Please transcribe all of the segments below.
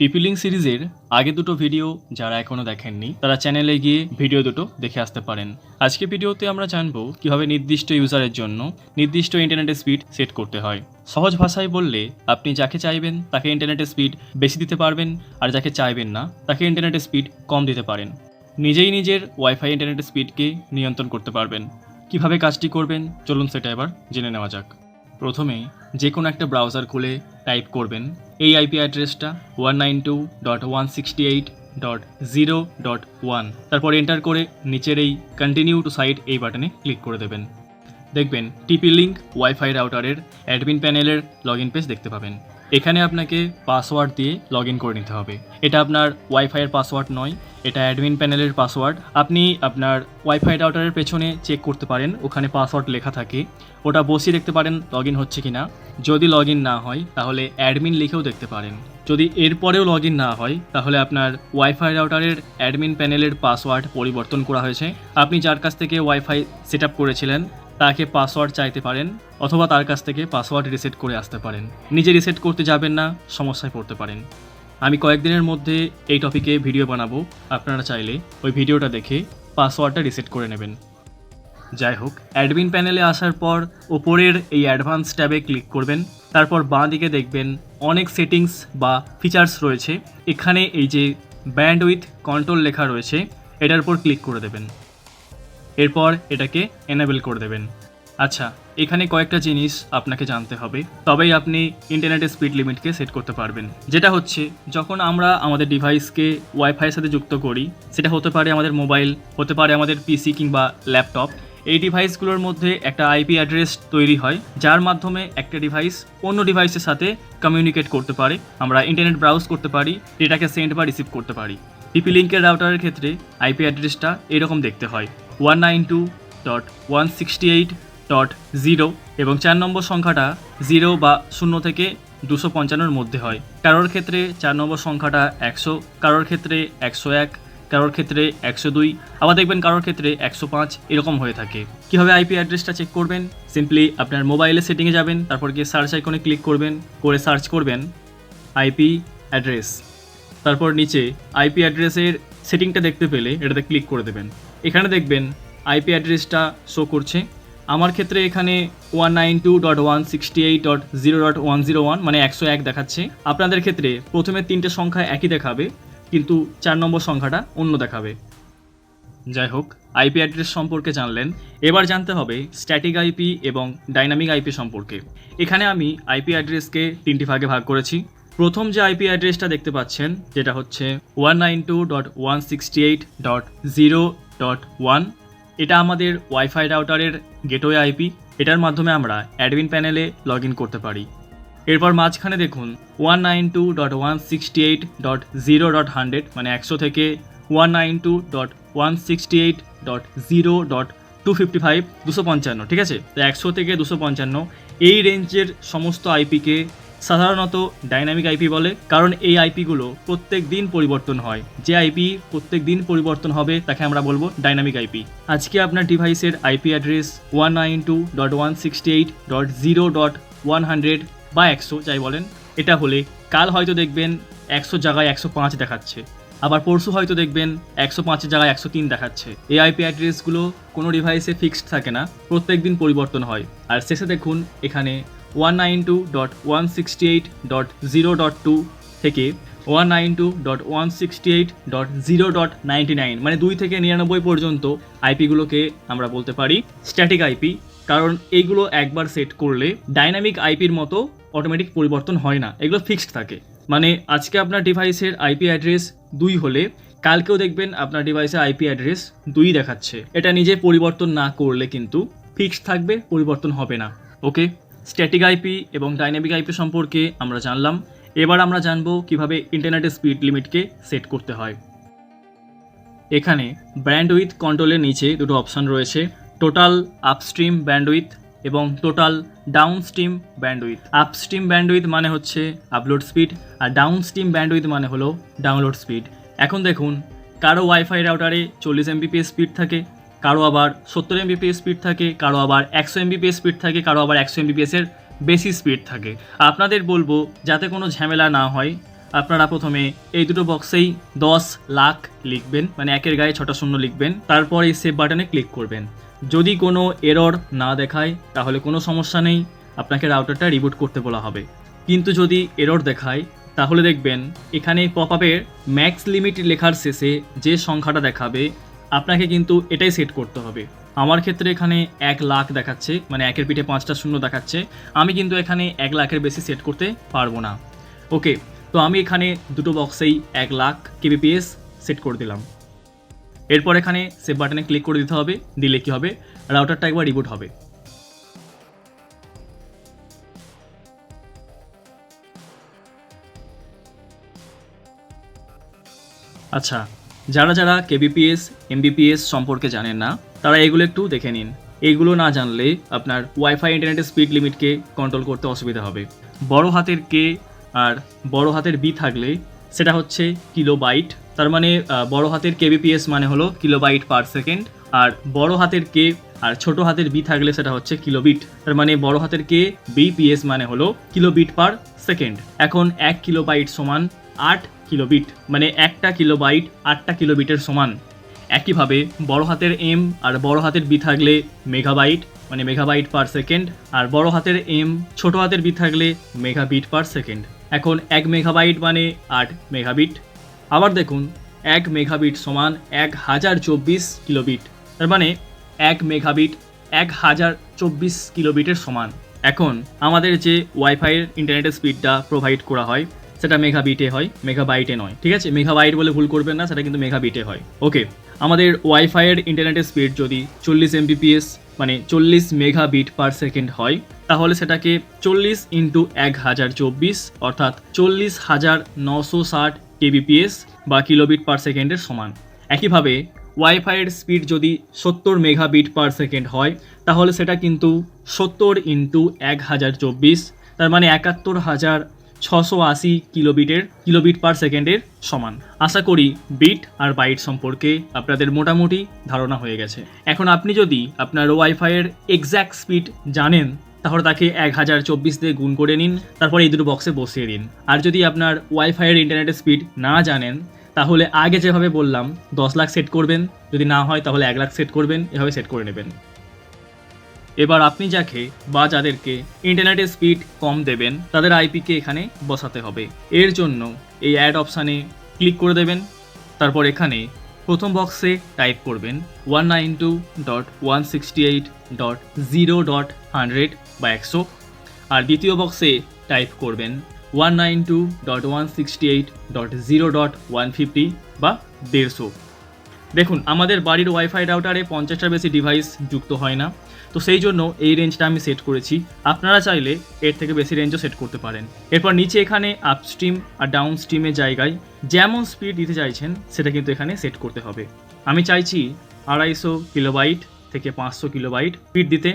টিপিলিং সিরিজের আগে দুটো ভিডিও যারা এখনও দেখেননি, তারা চ্যানেলে গিয়ে ভিডিও দুটো দেখে আসতে পারেন। আজকে ভিডিওতে আমরা জানব কীভাবে নির্দিষ্ট ইউজারের জন্য নির্দিষ্ট ইন্টারনেটের স্পিড সেট করতে হয়। সহজ ভাষায় বললে, আপনি যাকে চাইবেন তাকে ইন্টারনেটের স্পিড বেশি দিতে পারবেন, আর যাকে চাইবেন না তাকে ইন্টারনেটের স্পিড কম দিতে পারেন। নিজেই নিজের ওয়াইফাই ইন্টারনেটের স্পিডকে নিয়ন্ত্রণ করতে পারবেন। কীভাবে কাজটি করবেন? চলুন সেটা এবার জেনে নেওয়া যাক। প্রথমেই যে কোনো একটা ব্রাউজার খুলে টাইপ করবেন। এই আইপি অ্যাড্রেসটা one nine two dot one sixty eight dot zero dot one তারপর এন্টার করে নিচের এই কন্টিনিউ টু সাইট এই বাটনে ক্লিক করে দেবেন। দেখবেন টিপি লিঙ্ক ওয়াইফাই রাউটারের অ্যাডমিন প্যানেলের লগ ইন পেজ দেখতে পাবেন। এখানে আপনাকে পাসওয়ার্ড দিয়ে লগ ইন করে নিতে হবে। এটা আপনার ওয়াইফাইয়ের পাসওয়ার্ড নয় এটা অ্যাডমিন প্যানেলের পাসওয়ার্ড আপনি আপনার ওয়াইফাই রাউটারের পেছনে চেক করতে পারেন, ওখানে পাসওয়ার্ড লেখা থাকে। ওটা বসিয়ে দেখতে পারেন লগ হচ্ছে কি না যদি লগ না হয়, তাহলে অ্যাডমিন লিখেও দেখতে পারেন। যদি এরপরেও লগ না হয়, তাহলে আপনার ওয়াইফাই রাউটারের অ্যাডমিন প্যানেলের পাসওয়ার্ড পরিবর্তন করা হয়েছে। আপনি যার কাছ থেকে ওয়াইফাই সেট করেছিলেন, তাকে পাসওয়ার্ড চাইতে পারেন, অথবা তার কাছ থেকে পাসওয়ার্ড রিসেট করে আসতে পারেন। নিজে রিসেট করতে যাবেন না, সমস্যায় পড়তে পারেন। আমি কয়েকদিনের মধ্যে এই টপিকে ভিডিও বানাবো। আপনারা চাইলে ওই ভিডিওটা দেখে পাসওয়ার্ডটা রিসেট করে নেবেন। যাই হোক অ্যাডমিন প্যানেলে আসার পর ওপরের এই অ্যাডভান্স ট্যাবে ক্লিক করবেন। তারপর বাঁ দিকে দেখবেন অনেক সেটিংস বা ফিচার্স রয়েছে। এখানে এই যে ব্যান্ড উইথ কন্ট্রোল লেখা রয়েছে, এটার উপর ক্লিক করে দেবেন। এরপর এটাকে এনেবেল করে দেবেন। আচ্ছা এখানে কয়েকটা জিনিস আপনাকে জানতে হবে। তবেই আপনি ইন্টারনেটের স্পিড লিমিটকে সেট করতে পারবেন। যেটা হচ্ছে, যখন আমরা আমাদের ডিভাইসকে ওয়াইফাইয়ের সাথে যুক্ত করি, সেটা হতে পারে আমাদের মোবাইল, হতে পারে আমাদের পিসি কিংবা ল্যাপটপ, এই ডিভাইসগুলোর মধ্যে একটা আইপি অ্যাড্রেস তৈরি হয়, যার মাধ্যমে একটা ডিভাইস অন্য ডিভাইসের সাথে কমিউনিকেট করতে পারে। আমরা ইন্টারনেট ব্রাউজ করতে পারি ডেটাকে সেন্ড বা রিসিভ করতে পারি। টিপি লিঙ্কের রাউটারের ক্ষেত্রে আইপি অ্যাড্রেসটা এরকম দেখতে হয়। One nine two dot one sixty eight dot zero এবং চার নম্বর সংখ্যাটা জিরো বা শূন্য থেকে দুশো পঞ্চান্নর মধ্যে হয়। কারোর ক্ষেত্রে চার নম্বর সংখ্যাটা একশো, কারোর ক্ষেত্রে একশো এক, কারোর ক্ষেত্রে একশো দুই, আবার দেখবেন কারোর ক্ষেত্রে একশো পাঁচ এরকম হয়ে থাকে। কীভাবে আইপি অ্যাড্রেসটা চেক করবেন? সিম্পলি আপনার মোবাইলে সেটিংয়ে যাবেন, তারপর গিয়ে সার্চ আইকনে ক্লিক করবেন, করে সার্চ করবেন আইপি অ্যাড্রেস তারপর নিচে আইপি অ্যাড্রেসের সেটিংটা দেখতে পেলে এটাতে ক্লিক করে দেবেন। এখানে দেখবেন আইপি অ্যাড্রেসটা শো করছে। আমার ক্ষেত্রে এখানে one nine two dot one sixty eight dot zero dot one zero one মানে একশো এক দেখাচ্ছে। আপনাদের ক্ষেত্রে প্রথমে তিনটে সংখ্যা একই দেখাবে, কিন্তু চার নম্বর সংখ্যাটা অন্য দেখাবে। যাই হোক আইপি অ্যাড্রেস সম্পর্কে জানলেন। এবার জানতে হবে স্ট্যাটিক আইপি এবং ডাইনামিক আইপি সম্পর্কে। এখানে আমি আইপি অ্যাড্রেসকে তিনটি ভাগে ভাগ করেছি। প্রথম যে আইপি অ্যাড্রেসটা দেখতে পাচ্ছেন, যেটা হচ্ছে one nine two dot one sixty eight dot zero dot one এটা আমাদের ওয়াইফাই রাউটারের গেটওয়ে আইপি, এটার মাধ্যমে আমরা অ্যাডমিন প্যানেলে লগ করতে পারি। এরপর মাঝখানে দেখুন one nine two dot one sixty eight dot zero dot hundred মানে একশো থেকে one nine two dot one sixty eight dot zero dot two fifty five দুশো পঞ্চান্ন, ঠিক আছে? তো একশো থেকে দুশো পঞ্চান্ন, এই রেঞ্জের সমস্ত আইপিকে সাধারণত ডাইনামিক আইপি বলে, কারণ এই আইপিগুলো প্রত্যেক দিন পরিবর্তন হয়। যে আইপি প্রত্যেক দিন পরিবর্তন হবে, তাকে আমরা বলব ডাইনামিক আইপি আজকে আপনার ডিভাইসের IP address one nine two dot one sixty eight dot zero dot one hundred বা একশো, যাই বলেন। এটা হলে কাল হয়তো দেখবেন একশো জায়গায় একশো পাঁচ দেখাচ্ছে। আবার পরশু হয়তো দেখবেন একশো পাঁচের জায়গায় একশো তিন দেখাচ্ছে। এই আইপি অ্যাড্রেসগুলো কোনো ডিভাইসে ফিক্সড থাকে না, প্রত্যেক দিন পরিবর্তন হয়। আর শেষে দেখুন, এখানে one nine two dot one sixty eight dot zero dot two থেকে one nine two dot one sixty eight dot zero dot ninety nine মানে দুই থেকে নিরানব্বই পর্যন্ত আইপিগুলোকে আমরা বলতে পারি স্ট্যাটিক আইপি কারণ এইগুলো একবার সেট করলে ডাইনামিক আইপির মতো অটোমেটিক পরিবর্তন হয় না, এগুলো ফিক্সড থাকে। মানে আজকে আপনার ডিভাইসের আইপি অ্যাড্রেস দুই হলে, কালকেও দেখবেন আপনার ডিভাইসে আইপি অ্যাড্রেস দুই দেখাচ্ছে। এটা নিজে পরিবর্তন না করলে কিন্তু ফিক্সড থাকবে, পরিবর্তন হবে না ওকে স্ট্যাটিক আইপি এবং ডাইনামিক আইপি সম্পর্কে আমরা জানলাম। এবার আমরা জানব কীভাবে ইন্টারনেটের স্পিড লিমিটকে সেট করতে হয়। এখানে ব্যান্ড উইথ কন্ট্রোলের নিচে দুটো অপশান রয়েছে। টোটাল আপস্ট্রিম ব্যান্ডউইথ এবং total downstream bandwidth upstream bandwidth মানে হচ্ছে আপলোড স্পিড আর ডাউনস্ট্রিম ব্যান্ডউইথ মানে হলো ডাউনলোড স্পিড এখন দেখুন, কারও ওয়াইফাই রাউটারে চল্লিশ এমবিপিএস স্পিড থাকে কারও আবার সত্তর এমবিপিএস স্পিড থাকে, কারও আবার একশো এমবিপিএস স্পিড থাকে, কারও আবার একশো এমবিপিএসের বেশি স্পিড থাকে। আপনাদের বলব, যাতে কোনো ঝামেলা না হয়, আপনারা প্রথমে এই দুটো বক্সেই দশ লাখ লিখবেন মানে একের গায়ে ছটা শূন্য লিখবেন, তারপর এই সেভ বাটনে ক্লিক করবেন। যদি কোনো এরর না দেখায়, তাহলে কোনো সমস্যা নেই, আপনাকে রাউটারটা রিবুট করতে বলা হবে। কিন্তু যদি এরর দেখায়, তাহলে দেখবেন, এখানে পপ আপের ম্যাক্স লিমিট লেখার শেষে যে সংখ্যাটা দেখাবে আপনাকে কিন্তু এটাই সেট করতে হবে। আমার ক্ষেত্রে এখানে এক লাখ দেখাচ্ছে মানে একের পিঠে পাঁচটা শূন্য দেখাচ্ছে। আমি কিন্তু এখানে এক লাখের বেশি সেট করতে পারব না। ওকে তো আমি এখানে দুটো বক্সেই এক লাখ কেবিপিএস সেট করে দিলাম। এরপর এখানে সেভ বাটনে ক্লিক করে দিতে হবে, দিলে কি হবে? রাউটারটা একবার রিবুট হবে। আচ্ছা যারা যারা কেবিপিএস এমবিপিএস সম্পর্কে জানেন না, তারা এগুলো একটু দেখে নিন। এগুলো না জানলে আপনার ওয়াইফাই ইন্টারনেটের স্পিড লিমিটকে কন্ট্রোল করতে অসুবিধা হবে। বড় হাতের কে আর বড় হাতের বি থাকলে সেটা হচ্ছে কিলো বাইট তার মানে বড় হাতের কেবিপিএস মানে হলো কিলোবাইট পার সেকেন্ড আর বড় হাতের কে আর ছোট হাতের বি থাকলে সেটা হচ্ছে কিলোবিট তার মানে বড় হাতের কে বিপিএস মানে হলো কিলোবিট পার সেকেন্ড এখন এক কিলোবাইট সমান আট কিলোবিট মানে একটা কিলোবাইট, আটটা কিলোবিটের সমান। একইভাবে বড় হাতের এম আর বড় হাতের বি থাকলে মেগাবাইট মানে মেগাবাইট পার সেকেন্ড, আর বড় হাতের এম, ছোট হাতের বি থাকলে মেগাবিট পার সেকেন্ড। এখন এক মেগাবাইট মানে আট মেগাবিট। আবার দেখুন, এক মেগাবিট সমান এক হাজার চব্বিশ কিলোবিট। তার মানে এক মেগাবিট এক হাজার চব্বিশ কিলোবিটের সমান। এখন আমাদের যে ওয়াইফাইয়ের ইন্টারনেটের স্পিডটা প্রোভাইড করা হয় সেটা মেঘা বিটে হয় মেগাবাইটে নয়, ঠিক আছে? মেঘা বাইট বলে ভুল করবেন না, সেটা কিন্তু মেগাবিটে হয়। ওকে আমাদের ওয়াইফাইয়ের ইন্টারনেটের স্পিড যদি চল্লিশ এমবিপিএস মানে চল্লিশ মেঘা বিট পার সেকেন্ড হয়, তাহলে সেটাকে চল্লিশ ইন্টু এক হাজার চব্বিশ, অর্থাৎ চল্লিশ হাজার নশো ষাট কেবিপিএস বা কিলোবিট পার সেকেন্ডের সমান। একইভাবে ওয়াইফাইয়ের স্পিড যদি সত্তর মেগাবিট পার সেকেন্ড হয়, তাহলে সেটা কিন্তু সত্তর ইন্টু এক হাজার চব্বিশ, তার মানে একাত্তর হাজার ছশো আশি কিলোবিটের, কিলোবিট পার সেকেন্ডের সমান। আশা করি বিট আর বাইট সম্পর্কে আপনাদের মোটামুটি ধারণা হয়ে গেছে। এখন আপনি যদি আপনার ওয়াইফাইয়ের এক্স্যাক্ট স্পিড জানেন, তাহলে তাকে এক হাজার চব্বিশ দিয়ে গুণ করে নিন, তারপর এই দুটো বক্সে বসিয়ে দিন। আর যদি আপনার ওয়াইফাইয়ের ইন্টারনেটের স্পিড না জানেন, তাহলে আগে যেভাবে বললাম, দশ লাখ সেট করবেন, যদি না হয় তাহলে এক লাখ সেট করবেন, এভাবে সেট করে নেবেন। এবার আপনি যাকে বা যাদেরকে ইন্টারনেটের স্পিড কম দেবেন, তাদের আইপিকে এখানে বসাতে হবে। এর জন্য এই অ্যাড অপশানে ক্লিক করে দেবেন। তারপর এখানে প্রথম বক্সে টাইপ করবেন one nine two dot one sixty eight dot zero dot hundred বা একশো। আর দ্বিতীয় বক্সে টাইপ করবেন one nine two dot one sixty eight dot zero dot one fifty বা দেড়শো। দেখুন, আমাদের বাড়ির ওয়াইফাই রাউটারে পঞ্চাশটার বেশি ডিভাইস যুক্ত হয় না। তো সেই জন্য এই রেঞ্জটা আমি সেট করেছি। আপনারা চাইলে এর থেকে বেশি রেঞ্জও সেট করতে পারেন। এরপর নিচে এখানে আপস্ট্রিম আর ডাউন স্ট্রিমের জায়গায় যেমন স্পিড দিতে চাইছেন, সেটা কিন্তু এখানে সেট করতে হবে। আমি চাইছি আড়াইশো কিলোবাইট থেকে পাঁচশো কিলোবাইট স্পিড দিতে।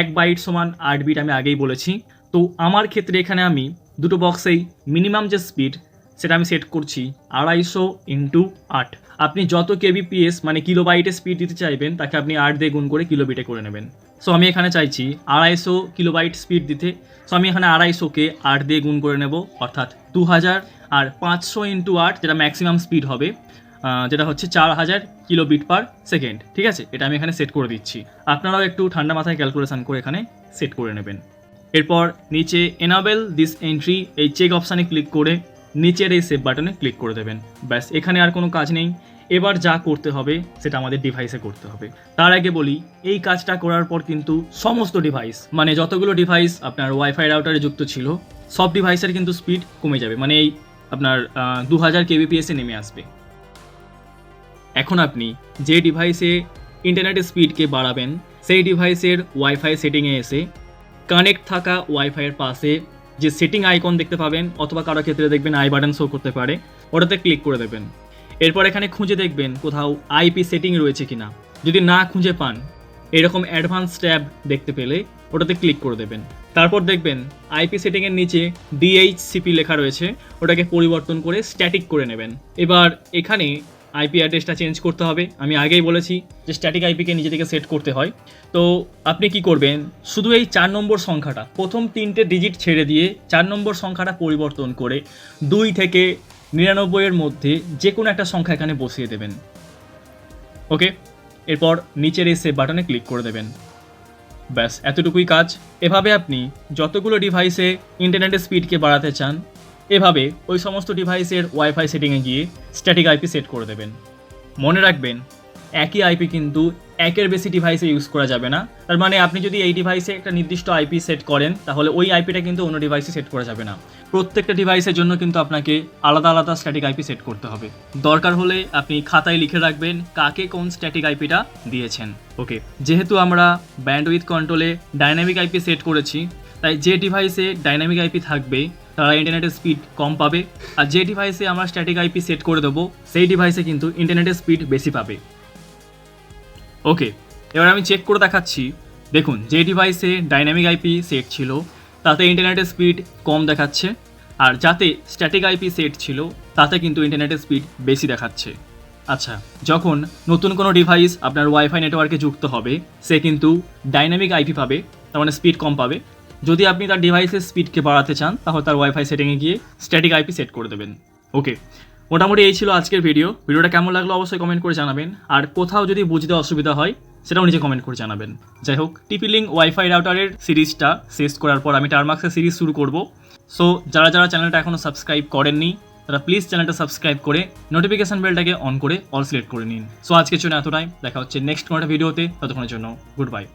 এক বাইট সমান আট বিট আমি আগেই বলেছি। তো আমার ক্ষেত্রে এখানে আমি দুটো বক্সেই মিনিমাম যে স্পিড সেটা আমি সেট করছি আড়াইশো ইন্টু আট। আপনি যত কেবিপিএস মানে কিলোবাইটে স্পিড দিতে চাইবেন, তাকে আপনি আট দিয়ে গুণ করে কিলোবিটে করে নেবেন। সো আমি এখানে চাইছি আড়াইশো কিলোবাইট স্পিড দিতে। সো আমি এখানে আড়াইশোকে আট দিয়ে গুণ করে নেব, অর্থাৎ দু হাজার আর পাঁচশো ইন্টু আট, যেটা ম্যাক্সিমাম স্পিড হবে যেটা হচ্ছে চার হাজার কিলোবিট পার সেকেন্ড ঠিক আছে? এটা আমি এখানে সেট করে দিচ্ছি। আপনারাও একটু ঠান্ডা মাথায় ক্যালকুলেশন করে এখানে সেট করে নেবেন। এরপর নিচে এনাবেল দিস এন্ট্রি এই চেক অপশানে ক্লিক করে নিচের এই সেভ বাটনে ক্লিক করে দেবেন। ব্যাস, এখানে আর কোনো কাজ নেই। এবার যা করতে হবে, সেটা আমাদের ডিভাইসে করতে হবে। তার আগে বলি, এই কাজটা করার পর কিন্তু সমস্ত ডিভাইস মানে যতগুলো ডিভাইস আপনার ওয়াইফাই রাউটারে যুক্ত ছিল, সব ডিভাইসের কিন্তু স্পিড কমে যাবে। মানে এই আপনার দু হাজার কেবিপিএসে নেমে আসবে। এখন আপনি যে ডিভাইসে ইন্টারনেটের স্পিডকে বাড়াবেন, সেই ডিভাইসের ওয়াইফাই সেটিংয়ে এসে কানেক্ট থাকা ওয়াইফাইয়ের পাশে যে সেটিং আইকন দেখতে পাবেন অথবা কারও ক্ষেত্রে দেখবেন আই বাটন শো করতে পারে, ওটাতে ক্লিক করে দেবেন। এরপর এখানে খুঁজে দেখবেন কোথাও আইপি সেটিং রয়েছে কিনা। যদি না খুঁজে পান, এরকম অ্যাডভান্স ট্যাব দেখতে পেলে ওটাতে ক্লিক করে দেবেন। তারপর দেখবেন আইপি সেটিংয়ের নিচে ডিএইচসিপি লেখা রয়েছে, ওটাকে পরিবর্তন করে স্ট্যাটিক করে নেবেন। এবার এখানে আইপি অ্যাড্রেসটা চেঞ্জ করতে হবে। আমি আগেই বলেছি যে স্ট্যাটিক আইপিকে নিজে থেকে সেট করতে হয়। তো আপনি কি করবেন? শুধু এই চার নম্বর সংখ্যাটা, প্রথম তিনটে ডিজিট ছেড়ে দিয়ে চার নম্বর সংখ্যাটা পরিবর্তন করে দুই থেকে নিরানব্বইয়ের মধ্যে যে কোনো একটা সংখ্যা এখানে বসিয়ে দেবেন। ওকে এরপর নিচের এই সেভ বাটনে ক্লিক করে দেবেন। ব্যাস, এতটুকুই কাজ। এভাবে আপনি যতগুলো ডিভাইসে ইন্টারনেটের স্পিডকে বাড়াতে চান এভাবে ওই সমস্ত ডিভাইসের ওয়াইফাই সেটিংয়ে গিয়ে স্ট্যাটিক আইপি সেট করে দেবেন। মনে রাখবেন, একই আইপি কিন্তু একের বেশি ডিভাইসে ইউজ করা যাবে না। তার মানে আপনি যদি এই ডিভাইসে একটা নির্দিষ্ট আইপি সেট করেন, তাহলে ওই আইপিটা কিন্তু অন্য ডিভাইসে সেট করা যাবে না। প্রত্যেকটা ডিভাইসের জন্য কিন্তু আপনাকে আলাদা আলাদা স্ট্যাটিক আইপি সেট করতে হবে। দরকার হলে আপনি খাতায় লিখে রাখবেন কাকে কোন স্ট্যাটিক আইপিটা দিয়েছেন। ওকে, যেহেতু আমরা ব্যান্ডউইথ কন্ট্রোলে ডাইনামিক আইপি সেট করেছি, তাই যে ডিভাইসে ডাইনামিক আইপি থাকবে তারা ইন্টারনেটের স্পিড কম পাবে। আর যে ডিভাইসে আমরা স্ট্যাটিক আইপি সেট করে দেবো, সেই ডিভাইসে কিন্তু ইন্টারনেটের স্পিড বেশি পাবে। ওকে এবার আমি চেক করে দেখাচ্ছি। দেখুন, যে ডিভাইসে ডাইনামিক আইপি সেট ছিল, তাতে ইন্টারনেটের স্পিড কম দেখাচ্ছে, আর যাতে স্ট্যাটিক আইপি সেট ছিল, তাতে কিন্তু ইন্টারনেটের স্পিড বেশি দেখাচ্ছে। আচ্ছা যখন নতুন কোনো ডিভাইস আপনার ওয়াইফাই নেটওয়ার্কে যুক্ত হবে, সে কিন্তু ডাইনামিক আইপি পাবে, তার মানে স্পিড কম পাবে। যদি আপনি তার ডিভাইসের স্পিডকে বাড়াতে চান, তাহলে তার ওয়াইফাই সেটিংয়ে গিয়ে স্ট্যাটিক আইপি সেট করে দেবেন। ওকে মোটামুটি এই ছিল আজকের ভিডিও ভিডিওটা কেমন লাগল অবশ্যই কমেন্ট করে জানাবেন। আর কোথাও যদি বুঝতে অসুবিধা হয়, সেটাও নিজে কমেন্ট করে জানাবেন। যাই হোক টিপিলিং ওয়াইফাই রাউটারের সিরিজটা শেষ করার পর আমি টার্মাক্সের সিরিজ শুরু করব। সো যারা যারা চ্যানেলটা এখনও সাবস্ক্রাইব করেননি, তারা প্লিজ চ্যানেলটা সাবস্ক্রাইব করে নোটিফিকেশন বেলটাকে অন করে অল সিলেক্ট করে নিন। সো আজকের জন্য এতটাই। দেখা হচ্ছে নেক্সট কোনো একটা ভিডিওতে ততক্ষণের জন্য গুড বাই